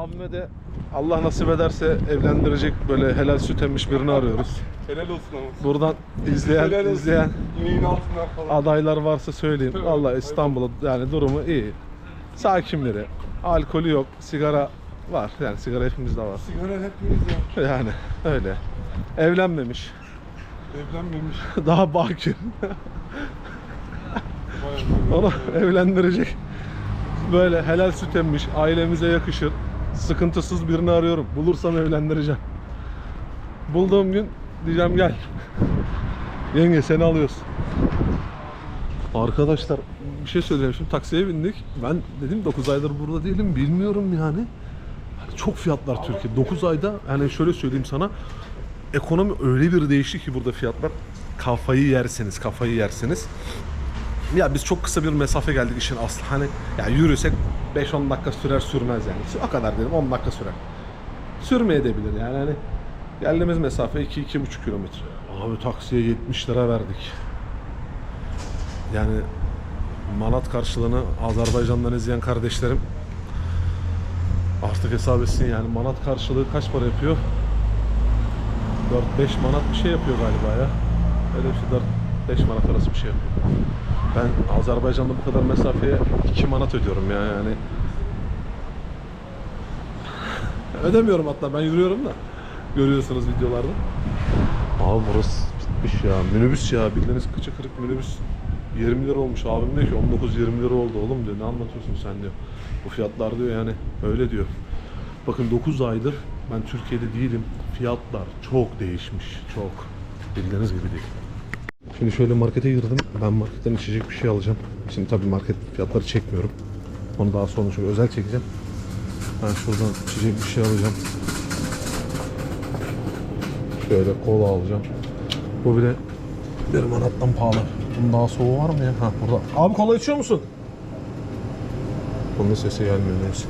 Abime de Allah nasip ederse evlendirecek böyle helal süt emmiş birini arıyoruz. Helal olsun ama. Buradan izleyen Helal olsun. izleyen İneğin altından falan. adaylar varsa söyleyeyim. Tabii. Valla İstanbul'un yani durumu iyi. Sakin biri. Alkolü yok, sigara var. Yani sigara hepimizde var. Sigara hepimiz ya. Yani öyle. Evlenmemiş. Evlenmemiş. Daha bakir. Vay Onu evlendirecek. Böyle helal süt emmiş, ailemize yakışır. Sıkıntısız birini arıyorum. Bulursam evlendireceğim. Bulduğum gün diyeceğim gel. Yenge seni alıyoruz. Arkadaşlar bir şey söyleyeceğim şimdi taksiye bindik. Ben dedim 9 aydır burada değilim bilmiyorum yani. Hani Çok fiyatlar Türkiye. 9 ayda yani şöyle söyleyeyim sana. Ekonomi öyle bir değişti ki burada fiyatlar. Kafayı yersiniz, kafayı yersiniz. Ya biz çok kısa bir mesafe geldik işin aslı. Hani ya yürüsek 5-10 dakika sürer sürmez yani. O kadar dedim 10 dakika sürer. Sürmeyebilir yani hani geldiğimiz mesafe 2-2,5 kilometre. Abi taksiye 70 lira verdik. Yani manat karşılığını Azerbaycan'dan izleyen kardeşlerim artık hesap etsin yani manat karşılığı kaç para yapıyor? 4-5 manat bir şey yapıyor galiba ya. Öyle bir şey 4-5 manat arası bir şey yapıyor. Ben Azerbaycan'da bu kadar mesafeye 2 manat ödüyorum ya yani. Ödemiyorum hatta ben yürüyorum da. Görüyorsunuz videolarda. Abi burası bitmiş ya. Minibüs ya. Bildiğiniz kıçı kırık minibüs. 20 lira olmuş. Abim diyor ki 19-20 lira oldu oğlum diyor. Ne anlatıyorsun sen diyor. Bu fiyatlar diyor yani öyle diyor. Bakın 9 aydır ben Türkiye'de değilim. Fiyatlar çok değişmiş. Çok. Bildiğiniz gibi değil. Şimdi şöyle markete girdim. Ben marketten içecek bir şey alacağım. Şimdi tabii market fiyatları çekmiyorum. Onu daha sonra şöyle özel çekeceğim. Ben şuradan içecek bir şey alacağım. Şöyle kola alacağım. Bu bile bir manattan pahalı. Bunun daha soğuğu var mı ya? Ha burada. Abi kola içiyor musun? Bunun sesi gelmiyor neyse.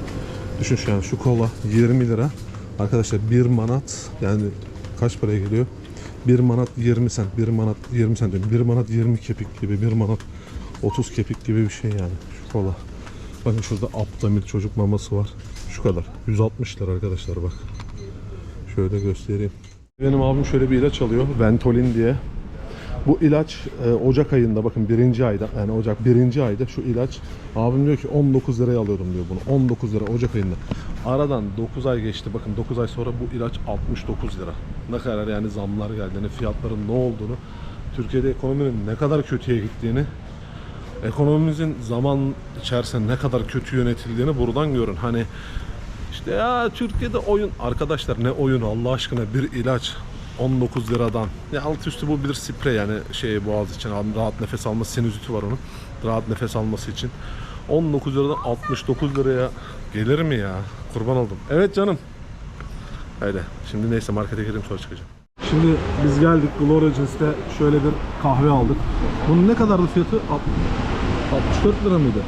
Düşün şu an şu kola 20 lira. Arkadaşlar 1 manat yani kaç paraya geliyor? 1 manat 20 sent, 1 manat 20 sent diyorum. 1 manat 20 kepik gibi, 1 manat 30 kepik gibi bir şey yani şu kola. Bakın şurada Aptamil çocuk maması var. Şu kadar. 160 lira arkadaşlar bak. Şöyle göstereyim. Benim abim şöyle bir ilaç alıyor. Ventolin diye. Bu ilaç e, Ocak ayında bakın birinci ayda yani Ocak birinci ayda şu ilaç abim diyor ki 19 liraya alıyordum diyor bunu 19 lira Ocak ayında aradan 9 ay geçti bakın 9 ay sonra bu ilaç 69 lira ne kadar yani zamlar geldiğini fiyatların ne olduğunu Türkiye'de ekonominin ne kadar kötüye gittiğini ekonomimizin zaman içerisinde ne kadar kötü yönetildiğini buradan görün hani işte ya Türkiye'de oyun arkadaşlar ne oyunu Allah aşkına bir ilaç 19 liradan. Ya alt üstü bu bir sprey yani şey boğaz için rahat nefes alması sinüziti var onun. Rahat nefes alması için. 19 liradan 69 liraya gelir mi ya? Kurban oldum. Evet canım. Öyle. Şimdi neyse markete gireyim sonra çıkacağım. Şimdi biz geldik Glory Jeans'te şöyle bir kahve aldık. Bunun ne kadardı fiyatı? Alt- 64 lira mıydı?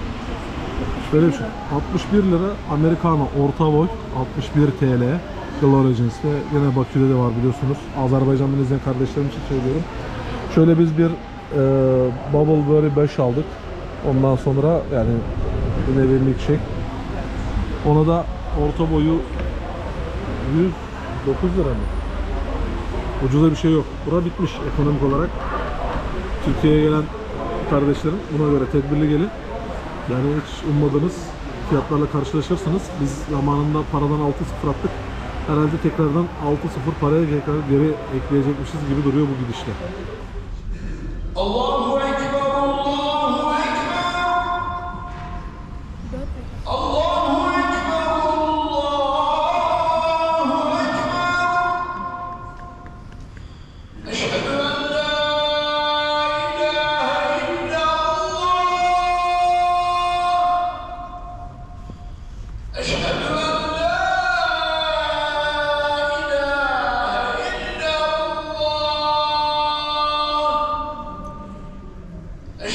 Böyle bir şey. 61 lira Americano orta boy 61 TL Glory Jeans'te. Yine Bakü'de de var biliyorsunuz. Azerbaycan'dan izleyen kardeşlerim için söylüyorum. Şöyle biz bir e, Bubble Berry 5 aldık. Ondan sonra yani bir milkshake. Ona da orta boyu 109 lira mı? Ucuza bir şey yok. Bura bitmiş ekonomik olarak. Türkiye'ye gelen kardeşlerim buna göre tedbirli gelin. Yani hiç ummadığınız fiyatlarla karşılaşırsanız biz zamanında paradan 6-0 attık. Herhalde tekrardan 6-0 paraya tekrar geri ekleyecekmişiz gibi duruyor bu gidişle. Allahu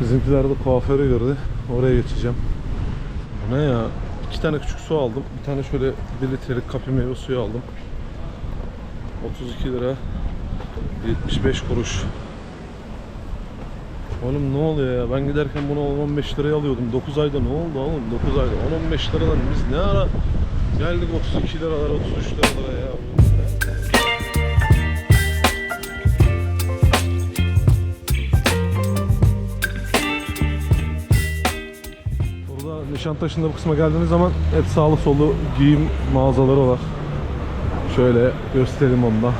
bizimkiler de kuaförü gördü. Oraya geçeceğim. Bu ne ya? İki tane küçük su aldım. Bir tane şöyle 1 litrelik kapı meyve suyu aldım. 32 lira 75 kuruş. Oğlum ne oluyor ya? Ben giderken bunu 15 liraya alıyordum. 9 ayda ne oldu oğlum? 9 ayda 10-15 liradan biz ne ara geldik 32 liralara 33 liralara ya. Nişantaşı'nda bu kısma geldiğiniz zaman hep sağlı solu giyim mağazaları var. Şöyle göstereyim onu da.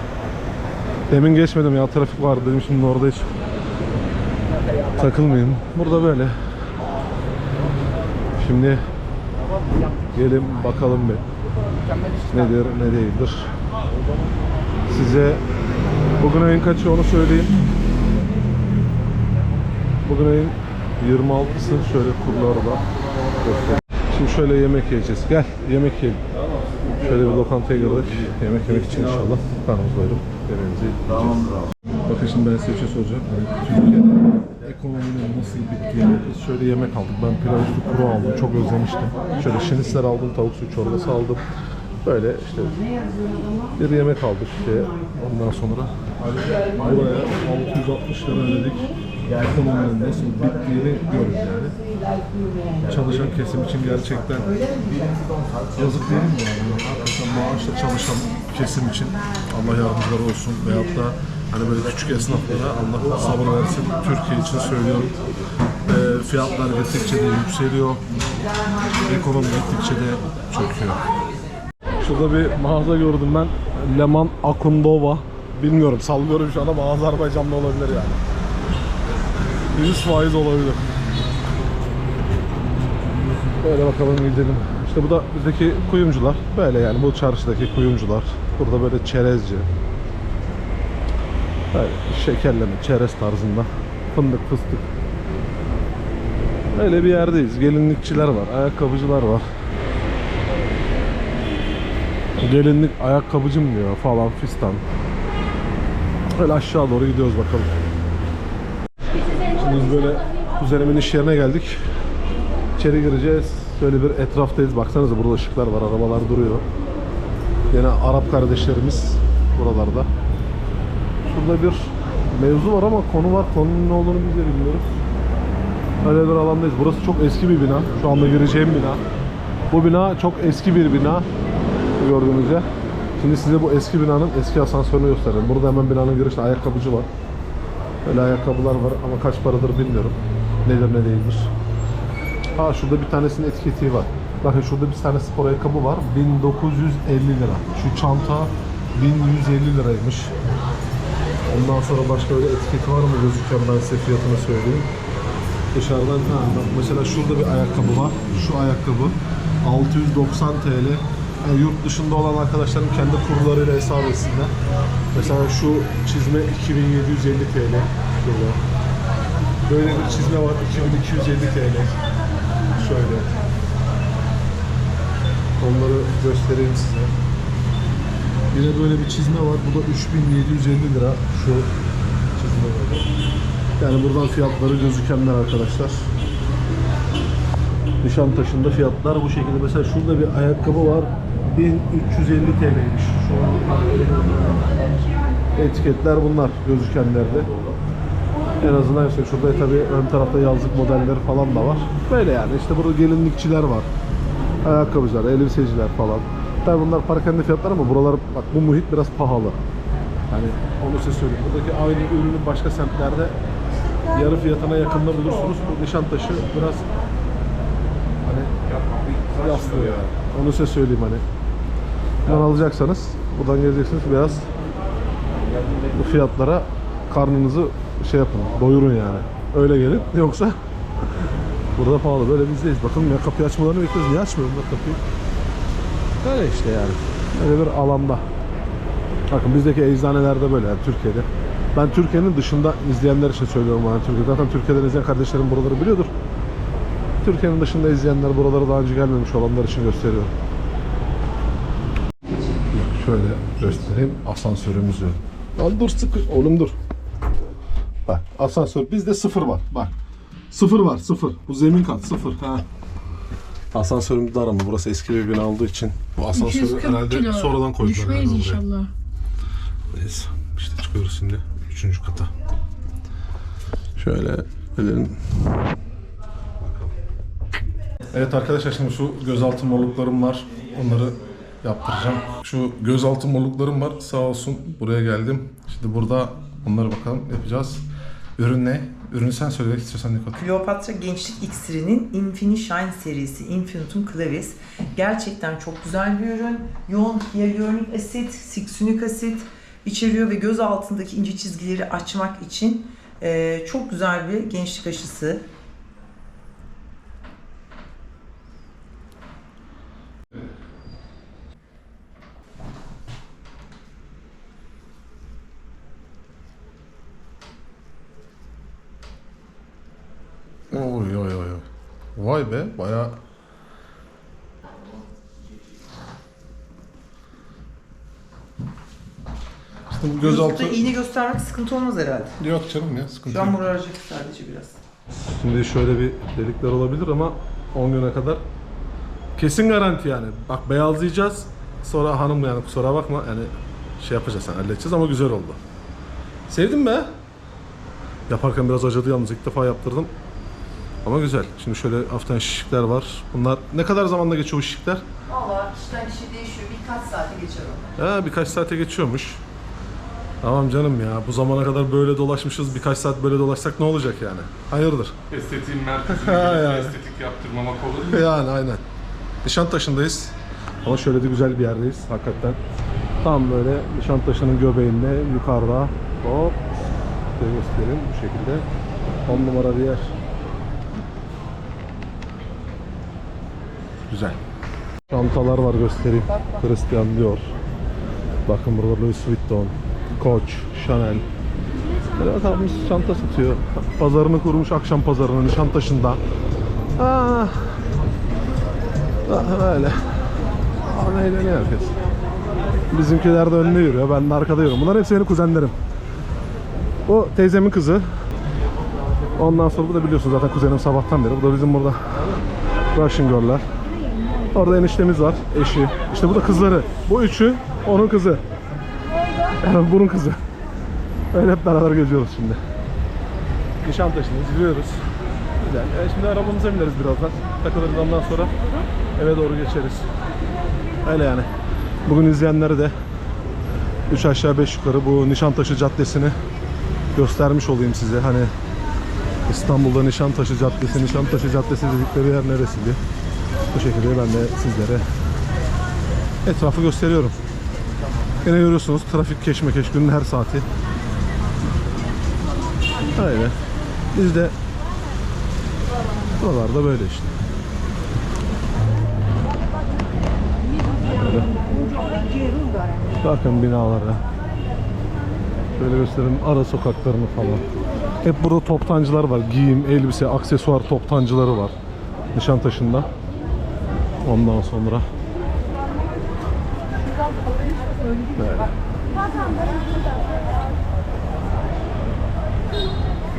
Demin geçmedim ya trafik vardı dedim şimdi orada hiç takılmayayım. Burada böyle. Şimdi gelin bakalım bir nedir ne değildir. Size bugün ayın kaçı onu söyleyeyim. Bugün ayın 26'sı şöyle kurlarda göstereyim. Şimdi şöyle yemek yiyeceğiz. Gel yemek yiyelim. Şöyle bir lokantaya girdik. Yemek yemek için inşallah karnımız doyurup yemeğimizi yiyeceğiz. Bakın şimdi ben size bir şey soracağım. Hani Türkiye'de ekonominin nasıl bittiğini biz şöyle yemek aldık. Ben pilav üstü kuru aldım. Çok özlemiştim. Şöyle şinisler aldım. Tavuk suyu çorbası aldım. Böyle işte bir yemek aldık işte. Ondan sonra buraya 660 lira ödedik. Ekonominin nasıl bittiğini görün yani. Çalışan kesim için gerçekten yazık değil mi yani? Hakikaten maaşla çalışan kesim için Allah yardımcıları olsun. Veyahut da hani böyle küçük esnaflara Allah sabır versin. Türkiye için söylüyorum. Ee, fiyatlar gittikçe de yükseliyor. Ekonomi gittikçe de çöküyor. Şurada bir mağaza gördüm ben. Leman Akundova. Bilmiyorum sallıyorum şu an ama Azerbaycanlı olabilir yani. 100 faiz olabilir. Böyle bakalım gidelim. İşte bu da bizdeki kuyumcular. Böyle yani bu çarşıdaki kuyumcular. Burada böyle çerezci. Böyle şekerleme, çerez tarzında. Fındık, fıstık. Öyle bir yerdeyiz. Gelinlikçiler var, ayakkabıcılar var. Gelinlik ayakkabıcı mı diyor falan fistan. Öyle aşağı doğru gidiyoruz bakalım. Şimdi böyle kuzenimin iş yerine geldik. İçeri gireceğiz. Böyle bir etraftayız. Baksanıza burada ışıklar var, arabalar duruyor. Yine Arap kardeşlerimiz buralarda. Şurada bir mevzu var ama konu var. Konunun ne olduğunu biz de bilmiyoruz. Öyle bir alandayız. Burası çok eski bir bina. Şu anda gireceğim bina. Bu bina çok eski bir bina. Gördüğünüz yer. Şimdi size bu eski binanın eski asansörünü göstereyim. Burada hemen binanın girişinde ayakkabıcı var. Öyle ayakkabılar var ama kaç paradır bilmiyorum. Nedir ne değildir. Ha şurada bir tanesinin etiketi var. Bakın şurada bir tane spor ayakkabı var. 1950 lira. Şu çanta 1150 liraymış. Ondan sonra başka öyle etiketi var mı gözüküyor ben size fiyatını söyleyeyim. Dışarıdan ha mesela şurada bir ayakkabı var. Şu ayakkabı 690 TL. Yani yurt dışında olan arkadaşlarım kendi kurlarıyla hesap etsinler. Mesela şu çizme 2750 TL. Böyle bir çizme var 2250 TL. Şöyle. Onları göstereyim size. Yine böyle bir çizme var. Bu da 3750 lira. Şu çizme böyle. Yani buradan fiyatları gözükenler arkadaşlar. Nişantaşı'nda fiyatlar bu şekilde. Mesela şurada bir ayakkabı var. 1350 TL'ymiş. Şu an etiketler bunlar gözükenlerde. En azından işte şurada tabii ön tarafta yazlık modelleri falan da var. Böyle yani işte burada gelinlikçiler var. Ayakkabıcılar, elbiseciler falan. Tabii bunlar parakende fiyatlar ama buralar bak bu muhit biraz pahalı. Yani onu size söyleyeyim. Buradaki aynı ürünü başka semtlerde yarı fiyatına yakında bulursunuz. Bu Nişantaşı biraz hani yaslı. Onu size söyleyeyim hani. Buradan alacaksanız buradan geleceksiniz biraz bu fiyatlara karnınızı şey yapın, doyurun yani. Öyle gelin. Yoksa burada pahalı. Böyle bizdeyiz. Bakın ya kapıyı açmalarını bekliyoruz. Niye açmıyor bunlar kapıyı? Öyle işte yani. Öyle bir alanda. Bakın bizdeki eczanelerde böyle yani Türkiye'de. Ben Türkiye'nin dışında izleyenler için söylüyorum yani Türkiye. Zaten Türkiye'den izleyen kardeşlerim buraları biliyordur. Türkiye'nin dışında izleyenler buralara daha önce gelmemiş olanlar için gösteriyorum. Şöyle göstereyim asansörümüzü. Lan dur sıkı. Oğlum dur. Bak asansör bizde sıfır var. Bak. Sıfır var sıfır. Bu zemin kat sıfır. Ha. Asansörümüz dar ama burası eski bir bina olduğu için bu asansörü 240 herhalde kilo. sonradan koydular. Düşmeyiz herhalde buraya. inşallah. Neyse işte çıkıyoruz şimdi üçüncü kata. Şöyle edelim. Evet arkadaşlar şimdi şu gözaltı morluklarım var. Onları yaptıracağım. Şu gözaltı morluklarım var. Sağ olsun buraya geldim. Şimdi burada onları bakalım yapacağız. Ürün ne? Ürünü sen söylemek istiyorsan Nikot. Kleopatra Gençlik İksiri'nin Infini Shine serisi Infinitum Clavis. Gerçekten çok güzel bir ürün. Yoğun hyaluronik asit, siksünik asit içeriyor ve göz altındaki ince çizgileri açmak için eee, çok güzel bir gençlik aşısı. Oy oy oy. oy. Vay be bayağı İşte bu gözaltı Gözaltı... iğne göstermek sıkıntı olmaz herhalde. yok canım ya sıkıntı Şu an yok. moraracak sadece biraz. Şimdi şöyle bir delikler olabilir ama 10 güne kadar kesin garanti yani. Bak beyazlayacağız. Sonra hanım yani kusura bakma yani şey yapacağız yani halledeceğiz ama güzel oldu. Sevdim be. Yaparken biraz acıdı yalnız ilk defa yaptırdım. Ama güzel. Şimdi şöyle hafiften şişikler var. Bunlar ne kadar zamanda geçiyor bu şişikler? Valla kişiden kişiye değişiyor. Birkaç saate geçer o. Ha, birkaç saate geçiyormuş. Tamam canım ya bu zamana kadar böyle dolaşmışız birkaç saat böyle dolaşsak ne olacak yani? Hayırdır? Estetiğin merkezinde yani. estetik yaptırmamak olur mu? Yani aynen. Nişantaşı'ndayız. Ama şöyle de güzel bir yerdeyiz hakikaten. Tam böyle Nişantaşı'nın göbeğinde yukarıda hop size göstereyim bu şekilde. 10 numara bir yer. Güzel. Çantalar var göstereyim. Christian Dior. Bakın burada Louis Vuitton, Coach, Chanel. Böyle adamımız çanta satıyor. Pazarını kurmuş akşam pazarını Nişantaşı'nda. Aa, Ah, öyle. Ama eğleniyor herkes. Bizimkiler de önde yürüyor, ben de arkada yürüyorum. Bunlar hepsi benim kuzenlerim. Bu teyzemin kızı. Ondan sonra bu da biliyorsun zaten kuzenim sabahtan beri. Bu da bizim burada Russian Girl'ler. Orada eniştemiz var, eşi. İşte bu da kızları. Bu üçü onun kızı. Yani bunun kızı. Öyle hep beraber geziyoruz şimdi. Nişantaşı'nı izliyoruz. Güzel. E, şimdi arabamıza bineriz birazdan. Takılırız ondan sonra eve doğru geçeriz. Öyle yani. Bugün izleyenlere de 3 aşağı 5 yukarı bu Nişantaşı Caddesi'ni göstermiş olayım size. Hani İstanbul'da Nişantaşı Caddesi, Nişantaşı Caddesi dedikleri yer neresiydi? Bu şekilde ben de sizlere etrafı gösteriyorum. Yine görüyorsunuz trafik keşmekeş günün her saati. Öyle. Biz de buralarda böyle işte. Böyle. Bakın binalara. Şöyle göstereyim ara sokaklarını falan. Hep burada toptancılar var. Giyim, elbise, aksesuar toptancıları var. Nişantaşı'nda. Ondan sonra Böyle.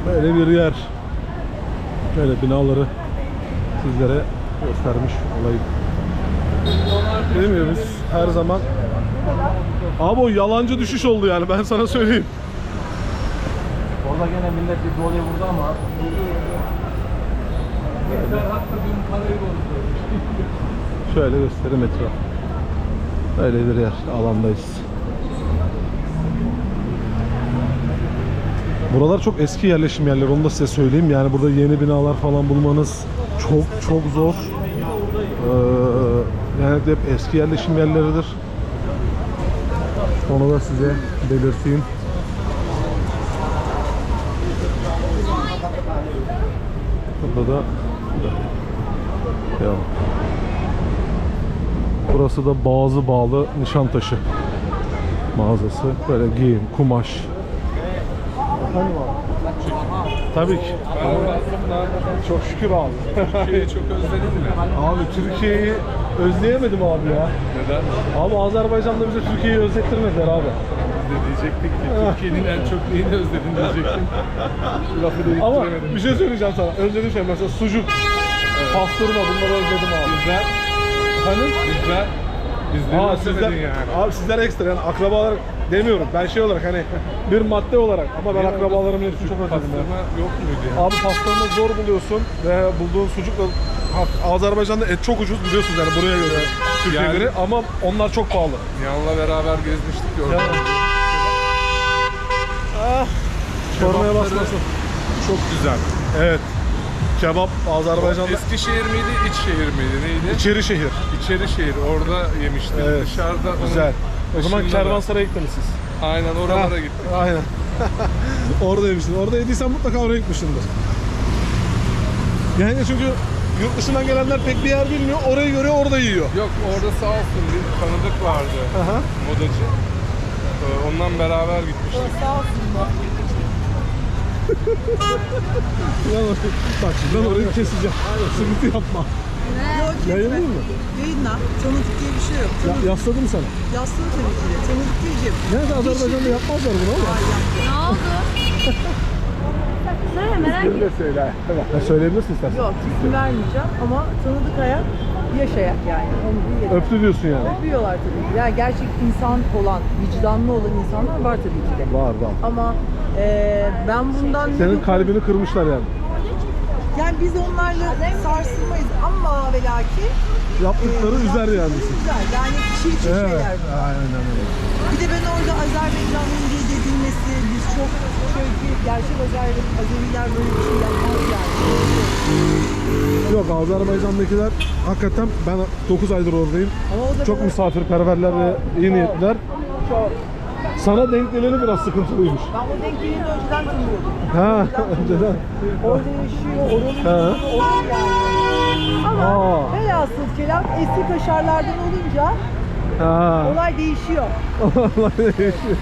Böyle bir yer. Böyle binaları sizlere göstermiş olayım. Değil mi biz her zaman Abi o yalancı düşüş oldu yani ben sana söyleyeyim. Orada gene millet bir voley vurdu ama Şöyle göstereyim etraf. Öyle bir yer alandayız. Buralar çok eski yerleşim yerleri onu da size söyleyeyim. Yani burada yeni binalar falan bulmanız çok çok zor. Ee, yani hep eski yerleşim yerleridir. Onu da size belirteyim. Burada da ya. Burası da Bağızı Bağlı Nişantaşı mağazası. Böyle giyim, kumaş. Tabii ki. Çok şükür abi. Türkiye'yi çok özledin mi? Abi Türkiye'yi özleyemedim abi ya. Neden? Abi Azerbaycan'da bize Türkiye'yi özlettirmediler abi. Biz de diyecektik ki Türkiye'nin en çok neyini özledin diyecektim. Lafı da Ama bir şey söyleyeceğim sana. Özlediğim şey mesela sucuk, pastırma bunları özledim abi. Bizler, Hani? bizler, bizleri Aa sizler, yani. abi sizler ekstra yani akraba olarak demiyorum. Ben şey olarak hani bir madde olarak ama ben akrabalarımın hepsini çok özledim ya. Pastırma yok muydu ya? Abi pastırma zor buluyorsun ve bulduğun sucuk da Ha, Azerbaycan'da et çok ucuz biliyorsunuz yani buraya göre Türkiye'ye Yani- göre ama onlar çok pahalı. Nihan'la beraber gezmiştik ya orada. Ah, Sormaya Kebapları basmasın. Çok güzel. Evet. Kebap Azerbaycan'da Eskişehir miydi, İçşehir miydi, neydi? içeri şehir. İçeri şehir, orada yemiştik. Evet. Dışarıda onun Güzel. O zaman dışında da- Kervansaray'a gittiniz siz. Aynen oralara gittik. Aynen. Orada yemişsin. Orada yediysen mutlaka oraya gitmişsindir. Yani çünkü yurt dışından gelenler pek bir yer bilmiyor. Orayı görüyor, orada yiyor. Yok orada sağ olsun bir tanıdık vardı Aha. modacı. Ee, Ondan beraber gitmiştik. Lan orayı- Bak şimdi ben orayı keseceğim. Sıkıntı yapma. Yayınlayayım mı? Yayınla. Tanıdık diye bir şey yok. Ya, yasladım sana. Yastığı tabii ki de. Tanıdık diyeceğim. Nerede Azerbaycan'da yapmazlar bunu ama. Ne oldu? Söyle merak ettim. de söyle. Ya söyleyebilirsin istersen. Yok isim vermeyeceğim ama tanıdık ayak yaşayak yani. Onu bir. Öptü diyorsun yani. Öpüyorlar tabii ki. Yani gerçek insan olan, vicdanlı olan insanlar var tabii ki de. Var var. Ama eee, ben bundan... Senin kalbini kırmışlar yani. Yani biz onlarla sarsılmayız ama ve lakin Yaptıkları üzer yani. güzel. Yani çirkin şeyler bunlar. Aynen öyle. Bir de ben orada Azerbaycan'ın diye dedilmesi, biz çok çünkü gerçek Azer, Azeriler böyle bir şey yapmaz yani. Yok Azerbaycan'dakiler hakikaten ben 9 aydır oradayım. Çok misafirperverler ve iyi niyetliler. Çok. Sana denk geleni biraz sıkıntılıymış. Ben o denk geleni önceden tanıyordum. Ha, önceden. Orada yaşıyor, Ha. olur yani. Ama Aa. velhasıl kelam eski kaşarlardan olunca Ha. olay değişiyor. Vallahi değişiyor.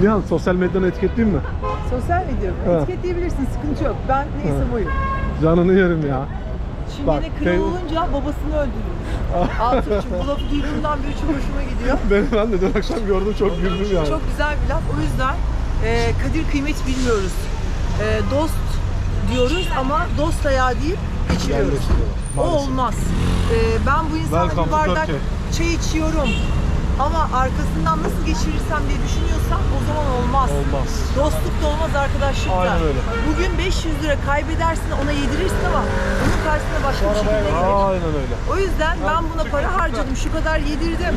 Nihan sosyal medyadan etiketleyeyim mi? Sosyal medya Ha. etiketleyebilirsin, sıkıntı yok. Ben neyse buyum. Canını yerim ya. Şimdi Bak, de kral te- olunca babasını öldürür. Altınçı bu lafı duyduğumdan beri çok hoşuma gidiyor. Ben, ben de dün akşam gördüm çok güldüm yani. Çok güzel bir laf. O yüzden e, kadir kıymet bilmiyoruz. E, dost diyoruz ama dost ayağı deyip geçiriyoruz. O olmaz. E, ben bu Welcome bir to bardak Turkey. çay içiyorum. Ama arkasından nasıl geçirirsem diye düşünüyorsam o zaman olmaz. Olmaz. Dostluk da olmaz arkadaşlık da. Aynen öyle. Bugün 500 lira kaybedersin ona yedirirsin ama onun karşısına başka bir şekilde gelir. Aynen öyle. O yüzden ben buna para harcadım, şu kadar yedirdim.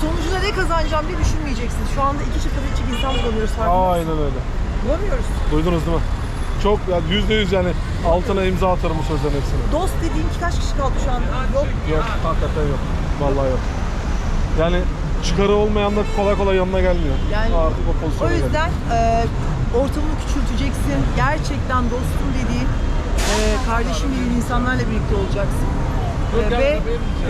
Sonucunda ne kazanacağım diye düşünmeyeceksin. Şu anda iki çift içecek insan bulamıyoruz farkında. mısın? Aynen öyle. Bulamıyoruz. Duydunuz değil mi? Çok yani yüzde yüz yani altına imza atarım bu sözlerin hepsini. Dost dediğin kaç kişi kaldı şu anda? Yok. Yok hakikaten yok. Vallahi yok. Yani çıkarı olmayanlar kolay kolay yanına gelmiyor. Yani Artık o o pozisyona yüzden e, ortamını küçülteceksin. Gerçekten dostum dediğin, e, kardeşim dediğin insanlarla birlikte olacaksın. E, ve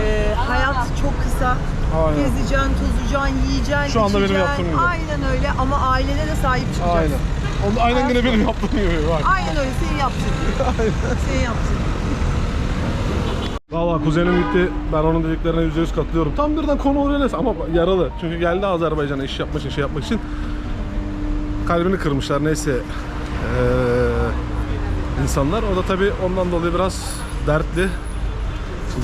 e, hayat çok kısa. Aynen. Gezeceksin, tozacaksın, yiyeceksin, Şu anda benim içeceksin. yaptığım gibi. Aynen öyle ama ailene de sahip çıkacaksın. Aynen. Onu aynen yine benim yaptığım gibi bak. Aynen öyle senin yaptın. senin yaptın. Valla kuzenim gitti. Ben onun dediklerine yüzde yüz katılıyorum. Tam birden konu oraya neyse ama yaralı. Çünkü geldi Azerbaycan'a iş yapmak için, şey yapmak için. Kalbini kırmışlar neyse. Ee, insanlar. O da tabii ondan dolayı biraz dertli.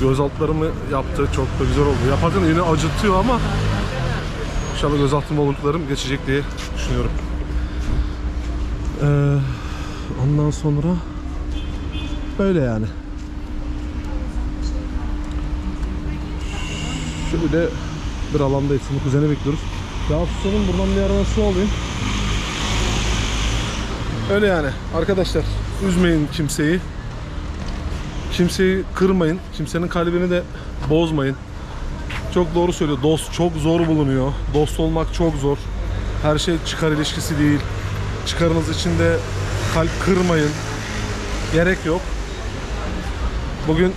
Gözaltlarımı yaptı. Çok da güzel oldu. Yaparken yine acıtıyor ama inşallah gözaltım olduklarım geçecek diye düşünüyorum. Ee, ondan sonra böyle yani. Şöyle bir alandayız. Şimdi kuzeni bekliyoruz. Ya susalım buradan bir yerden su alayım. Öyle yani arkadaşlar üzmeyin kimseyi. Kimseyi kırmayın. Kimsenin kalbini de bozmayın. Çok doğru söylüyor. Dost çok zor bulunuyor. Dost olmak çok zor. Her şey çıkar ilişkisi değil. Çıkarınız için de kalp kırmayın. Gerek yok. Bugün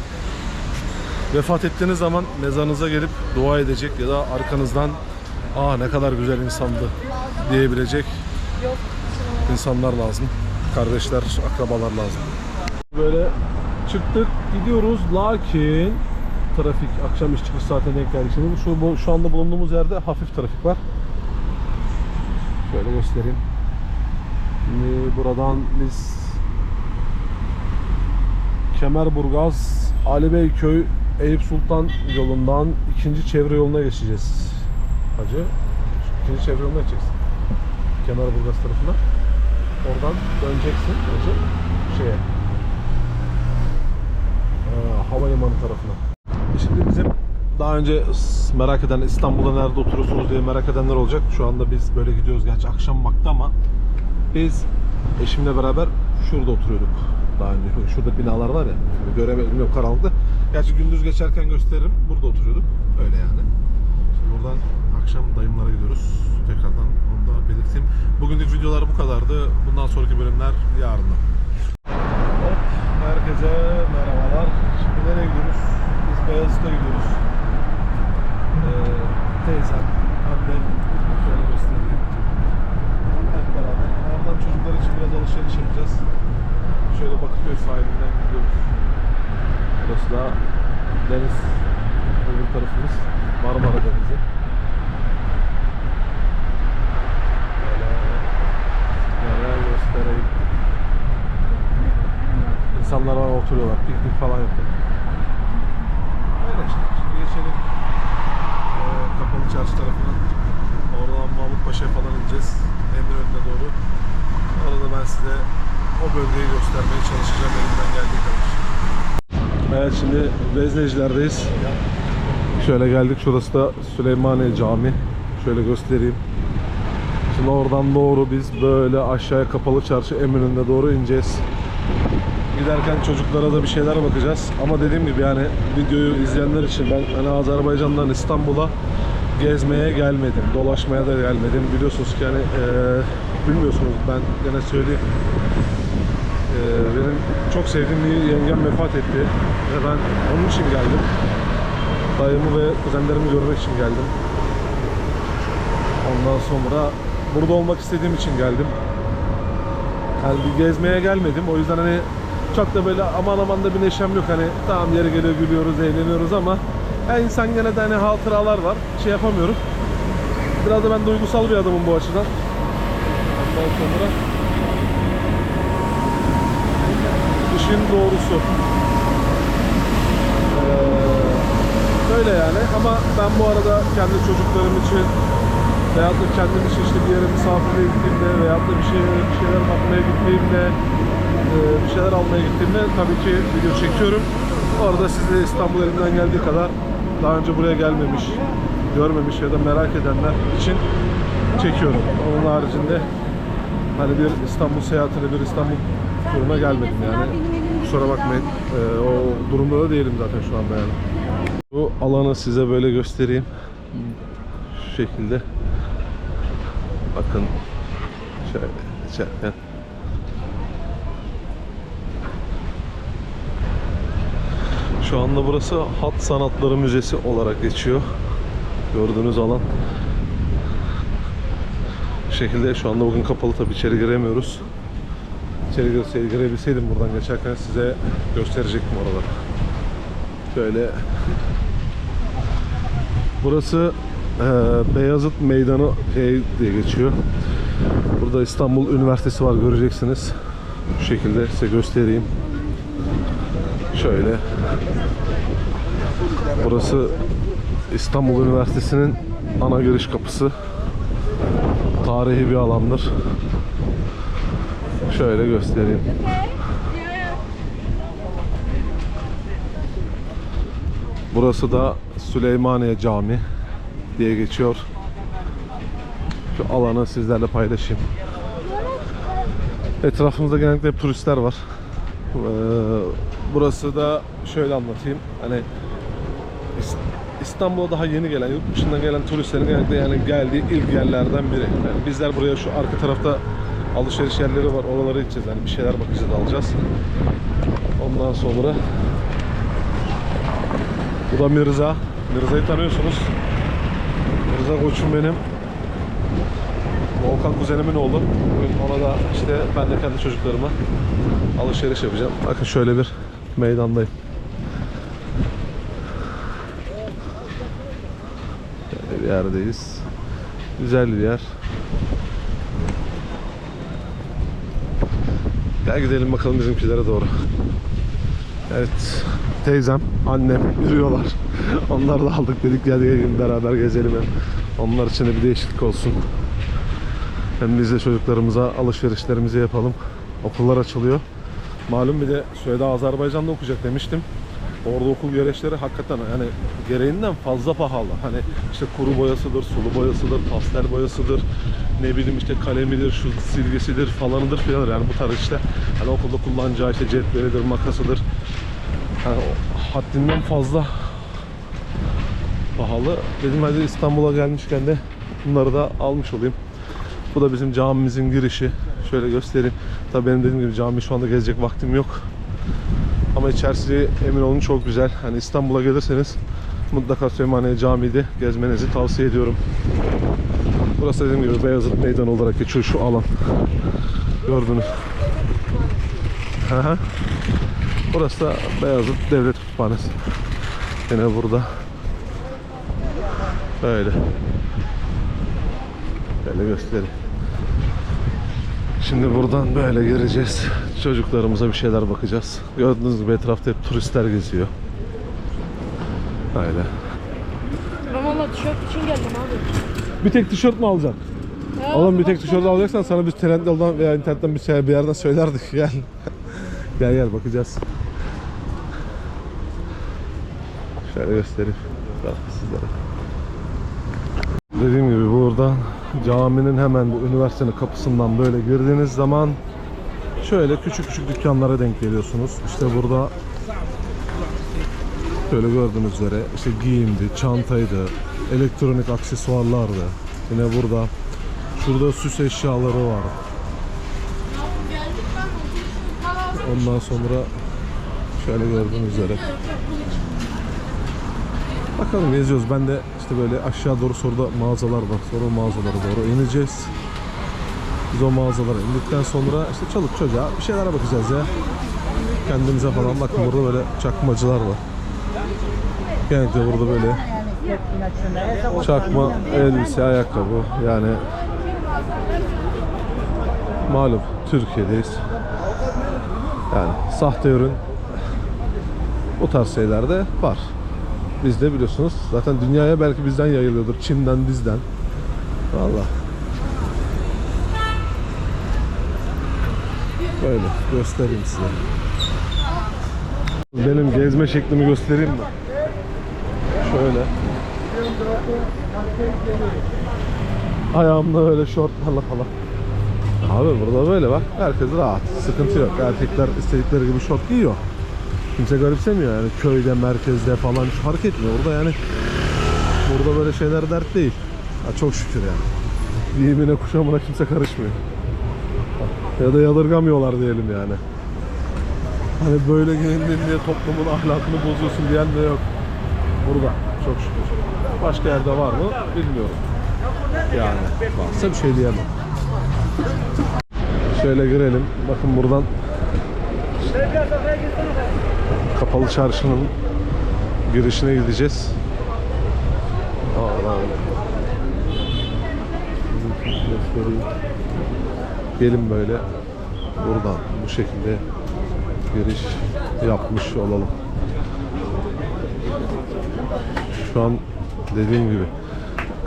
vefat ettiğiniz zaman mezarınıza gelip dua edecek ya da arkanızdan aa ne kadar güzel insandı diyebilecek insanlar lazım. Kardeşler, akrabalar lazım. Böyle çıktık gidiyoruz lakin trafik akşam iş çıkış saatine denk geldik. Şimdi şu, şu anda bulunduğumuz yerde hafif trafik var. Şöyle göstereyim. Şimdi buradan biz Kemerburgaz, Ali Beyköy, Eyüp Sultan yolundan ikinci çevre yoluna geçeceğiz. Hacı. İkinci çevre yoluna geçeceksin. Kemerburgaz tarafına. Oradan döneceksin hacı şeye. Ee, havalimanı tarafına. Şimdi bizim daha önce merak eden İstanbul'da nerede oturuyorsunuz diye merak edenler olacak. Şu anda biz böyle gidiyoruz. Gerçi akşam vakti ama biz eşimle beraber şurada oturuyorduk. Daha önce şurada binalar var ya. Göremedim yok karanlıkta. Gerçi gündüz geçerken gösteririm. Burada oturuyorduk. Öyle yani. Şimdi buradan akşam dayımlara gidiyoruz. Tekrardan onu da belirteyim. Bugünlük videolar bu kadardı. Bundan sonraki bölümler yarın. Hop, herkese merhabalar. Şimdi nereye gidiyoruz? Biz Beyazıt'a gidiyoruz. Ee, teyzem, annem, şöyle göstereyim. Hep beraber. Oradan çocuklar için biraz alışveriş yapacağız. Şöyle Bakırköy sahilinden da deniz. Öbür tarafımız Marmara Denizi. Böyle göstereyim. İnsanlar var oturuyorlar, piknik falan yapıyorlar. Öyle işte. Şimdi geçelim eee, kapalı çarşı tarafına. Oradan Mahmut Paşa'ya falan ineceğiz. Eminönü'ne doğru. Orada ben size o bölgeyi göstermeye çalışacağım elimden geldiği kadar. Evet şimdi Vezneciler'deyiz. Şöyle geldik. Şurası da Süleymaniye Camii. Şöyle göstereyim. Şimdi oradan doğru biz böyle aşağıya kapalı çarşı Eminönü'ne doğru ineceğiz. Giderken çocuklara da bir şeyler bakacağız. Ama dediğim gibi yani videoyu izleyenler için ben hani Azerbaycan'dan İstanbul'a gezmeye gelmedim. Dolaşmaya da gelmedim. Biliyorsunuz ki hani eee, bilmiyorsunuz ben gene söyleyeyim. Eee, benim çok sevdiğim bir yengem vefat etti. Ve ben onun için geldim. Dayımı ve kuzenlerimi görmek için geldim. Ondan sonra burada olmak istediğim için geldim. Yani gezmeye gelmedim. O yüzden hani çok da böyle aman aman da bir neşem yok. Hani tamam yeri geliyor gülüyoruz, eğleniyoruz ama ya insan gene de hani hatıralar var. Şey yapamıyorum. Biraz da ben duygusal bir adamım bu açıdan. Ondan sonra işin doğrusu. Ee, böyle yani ama ben bu arada kendi çocuklarım için veyahut da kendim için işte bir yere misafirliğe gittiğimde veyahut da bir, şey, bir şeyler bakmaya gittiğimde e, bir şeyler almaya gittiğimde tabii ki video çekiyorum. Orada size İstanbul elimden geldiği kadar daha önce buraya gelmemiş, görmemiş ya da merak edenler için çekiyorum. Onun haricinde hani bir İstanbul seyahatine, bir İstanbul turuna gelmedim yani. Kusura bakmayın. E, o durumda da değilim zaten şu anda yani. Bu alanı size böyle göstereyim. Şu şekilde. Bakın şöyle geçerken. Şu anda burası Hat Sanatları Müzesi olarak geçiyor. Gördüğünüz alan. Bu şekilde şu anda bugün kapalı tabii içeri giremiyoruz. İçeri girebilseydim buradan geçerken size gösterecektim oraları. Şöyle Burası eee, Beyazıt Meydanı şey diye geçiyor. Burada İstanbul Üniversitesi var göreceksiniz. Şu şekilde size göstereyim. Şöyle. Burası İstanbul Üniversitesi'nin ana giriş kapısı. Tarihi bir alandır. Şöyle göstereyim. Burası da Süleymaniye Camii diye geçiyor. Şu alanı sizlerle paylaşayım. Etrafımızda genellikle turistler var. Ee, burası da şöyle anlatayım. Hani İs- İstanbul'a daha yeni gelen, yurt dışından gelen turistlerin genellikle yani geldiği ilk yerlerden biri. Yani bizler buraya şu arka tarafta alışveriş yerleri var. Oralara gideceğiz. Yani bir şeyler bakacağız, alacağız. Ondan sonra bu da Mirza. Mirza'yı tanıyorsunuz. Mirza koçum benim. Volkan kuzenimin oğlu. Bugün ona da işte ben de kendi çocuklarıma alışveriş yapacağım. Bakın şöyle bir meydandayım. Böyle bir yerdeyiz. Güzel bir yer. Gel gidelim bakalım bizimkilere doğru. Evet. Teyzem, annem yürüyorlar. Onları da aldık dedik gel gelin beraber gezelim hem. Onlar için de bir değişiklik olsun. Hem biz de çocuklarımıza alışverişlerimizi yapalım. Okullar açılıyor. Malum bir de Süheyda Azerbaycan'da okuyacak demiştim. Orada okul gereçleri hakikaten yani gereğinden fazla pahalı. Hani işte kuru boyasıdır, sulu boyasıdır, pastel boyasıdır, ne bileyim işte kalemidir, şu silgisidir falanıdır filanır yani bu tarz işte. Hani okulda kullanacağı işte cetvelidir, makasıdır. Yani haddinden fazla pahalı. Dedim hadi İstanbul'a gelmişken de bunları da almış olayım. Bu da bizim camimizin girişi. Şöyle göstereyim. Tabii benim dediğim gibi cami şu anda gezecek vaktim yok. Ama içerisi emin olun çok güzel. Hani İstanbul'a gelirseniz mutlaka Süleymaniye Camii'de gezmenizi tavsiye ediyorum. Burası dediğim gibi Beyazıt Meydanı olarak geçiyor şu alan. Gördünüz. Hı. Burası da Beyazıt Devlet Kütüphanesi. Yine burada. Böyle. Böyle göstereyim. Şimdi buradan böyle gireceğiz. Çocuklarımıza bir şeyler bakacağız. Gördüğünüz gibi etrafta hep turistler geziyor. Öyle. Ben valla tişört için geldim abi. Bir tek tişört mü alacaksın? Ya, Oğlum bir tek tişört alacaksan sana biz Trendyol'dan veya internetten bir, şey, bir yerden söylerdik. Gel. gel gel bakacağız. Şöyle göstereyim. Sizlere. Dediğim gibi buradan caminin hemen bu üniversitenin kapısından böyle girdiğiniz zaman şöyle küçük küçük dükkanlara denk geliyorsunuz. İşte burada böyle gördüğünüz üzere işte giyimdi, çantaydı, elektronik aksesuarlardı. Yine burada şurada süs eşyaları var. Ondan sonra şöyle gördüğünüz üzere Bakalım geziyoruz. Ben de işte böyle aşağı doğru soruda mağazalar var. Sonra mağazalara doğru ineceğiz. Biz o mağazalara indikten sonra işte çoluk çocuğa bir şeylere bakacağız ya. Kendimize falan. Bakın burada böyle çakmacılar var. Genellikle burada böyle çakma elbise, ayakkabı yani malum Türkiye'deyiz. Yani sahte ürün bu tarz şeyler de var. Bizde biliyorsunuz zaten dünyaya belki bizden yayılıyordur. Çin'den bizden. Valla. Böyle göstereyim size. Benim gezme şeklimi göstereyim mi? Şöyle. Ayağımda öyle şortlarla falan. Abi burada böyle bak. Herkes rahat. Sıkıntı yok. Erkekler istedikleri gibi şort giyiyor. Kimse garipsemiyor yani köyde, merkezde falan hiç fark etmiyor. Burada yani burada böyle şeyler dert değil. Ha, çok şükür yani. Giyimine, kuşamına kimse karışmıyor. Ya da yadırgamıyorlar diyelim yani. Hani böyle giyindin diye toplumun ahlakını bozuyorsun diyen de yok. Burada çok şükür. Başka yerde var mı bilmiyorum. Yani varsa bir şey diyemem. Şöyle girelim. Bakın buradan Kapalı çarşının girişine gideceğiz. Allah'ım. Gelin böyle buradan bu şekilde giriş yapmış olalım. Şu an dediğim gibi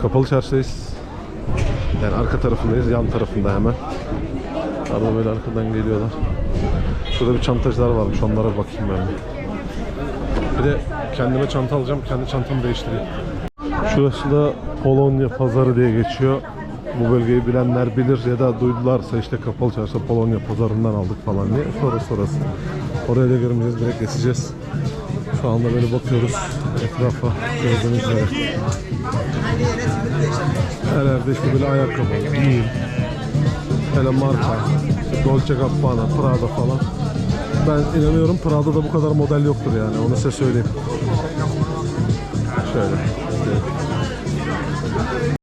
kapalı çarşıdayız. Yani arka tarafındayız, yan tarafında hemen. Arada böyle arkadan geliyorlar. Şurada bir çantacılar varmış, onlara bakayım ben. Bir. De kendime çanta alacağım, kendi çantamı değiştireyim. Şurası da Polonya pazarı diye geçiyor. Bu bölgeyi bilenler bilir ya da duydularsa işte kapalı çarşı Polonya pazarından aldık falan diye. Sonrası orası. Oraya da girmeyeceğiz, direkt geçeceğiz. Şu anda böyle bakıyoruz etrafa gördüğünüz üzere. Her yerde işte böyle ayakkabı, giyim, hele marka, Dolce Gabbana, Prada falan. Ben inanıyorum Prada'da bu kadar model yoktur yani onu size söyleyeyim. Şöyle.